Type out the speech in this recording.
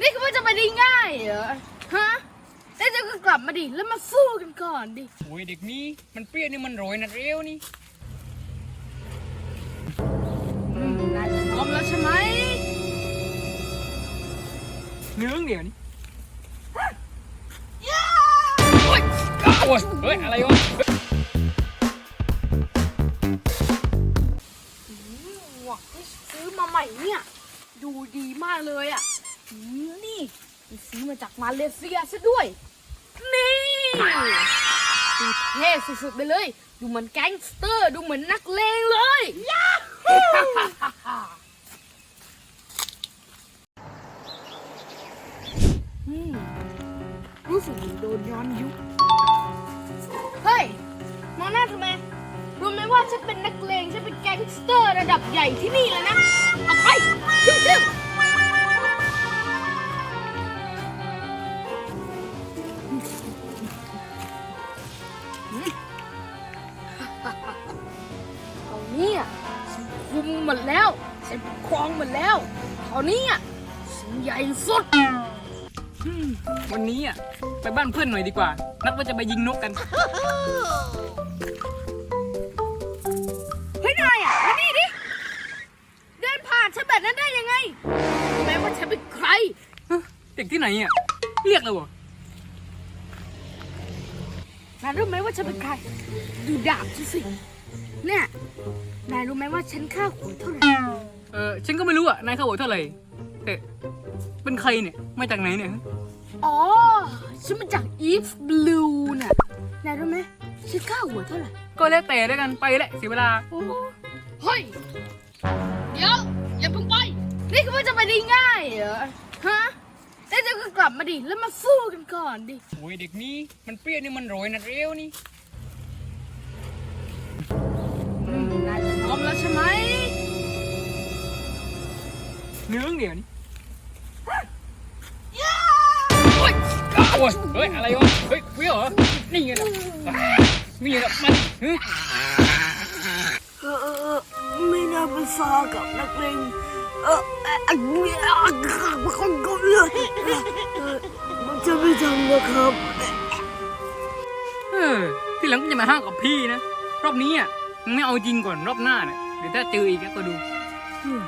นี่คือว่าจะไปได้ง่ายเหรอ ฮะแล้วจะก็กลับมาดิ แล้วมาสู้กันก่อนดิ โอ้ยเด็กนี้มันเปรี้ยวนี่มันโรยนะเร็วนี่อืมนายพร้อมแล้วใช่ไหม เนื้อเดี๋ยวนี้โอ้ยโอ้ยเฮ้ยอะไรวะ หมวกที่ซื้อมาใหม่เนี่ย ดูดีมากเลยอะ อืมนี่ซื้อมาจากมาเลเซียซะด้วย นี่ดูเท่สุดๆไปเลย ดูเหมือนแก๊งสเตอร์ ดูเหมือนนักเลงเลยยาฮูรู้สึกเหมือนโดนย้อนยุค เฮ้ย มองหน้าทำไม รู้ไหมว่าฉันเป็นนักเลง ฉันเป็นแก๊งสเตอร์ระดับใหญ่ที่นี่เลยนะ ฉันคุมหมดแล้วฉันครองหมดแล้วคราวนี้อะฉันใหญ่สุดอืมวันนี้อะไปบ้านเพื่อนหน่อยดีกว่า นัดว่าจะไปยิงนกกัน เฮ้ยนายอะมานี่ดิ เดินผ่านฉันแบบนั้นได้ยังไงรู้ไหมว่าฉันเป็นใครเด็กที่ไหนอะเรียกเลยวะนายรู้ไหมว่าฉันเป็นใคร ดูดาบฉันสิ เนี่ย นายรู้ไหมว่าฉันค่าหัวเท่าไหร่ เออฉันก็ไม่รู้อะนายเข้าหัวเท่าไหร่แต่เป็นใครเนี่ยมาจากไหนเนี่ยอ๋อ ฉันมาจากอีฟบลูน่ะ นายรู้ไหมฉันค่าหัวเท่าไหร่ ก็แล้วแต่แล้วกันไปแหละเสียเวลา โอ้เฮ้ย เดี๋ยว อย่าเพิ่งไป นี่คือว่าจะไปได้ง่ายเหรอ ฮะแล้วจะก็กลับมาดิ แล้วมาสู้กันก่อนดิ โอ้ยเด็กนี้มันเปรี้ยวนี่มันโรยนะเร็วนี่ เนื้อเดี๋ยวนี้โอ้ยโอ้ยเฮ้ย อะไรวะ เฮ้ยเปรี้ยวเหรอ นี่ไงนะนี่ไงนะมันเฮ้ยเออเออเออไม่น่าไปซากับนักเลงเออเออเออขาดคนก็เลยมันจะไม่ทำนะครับเออที่หลังก็จะมาห้างกับพี่นะ รอบนี้อะมึงไม่เอาจริงก่อนรอบหน้าเนี่ยเดี๋ยวถ้าเจออีกก็ดูอืม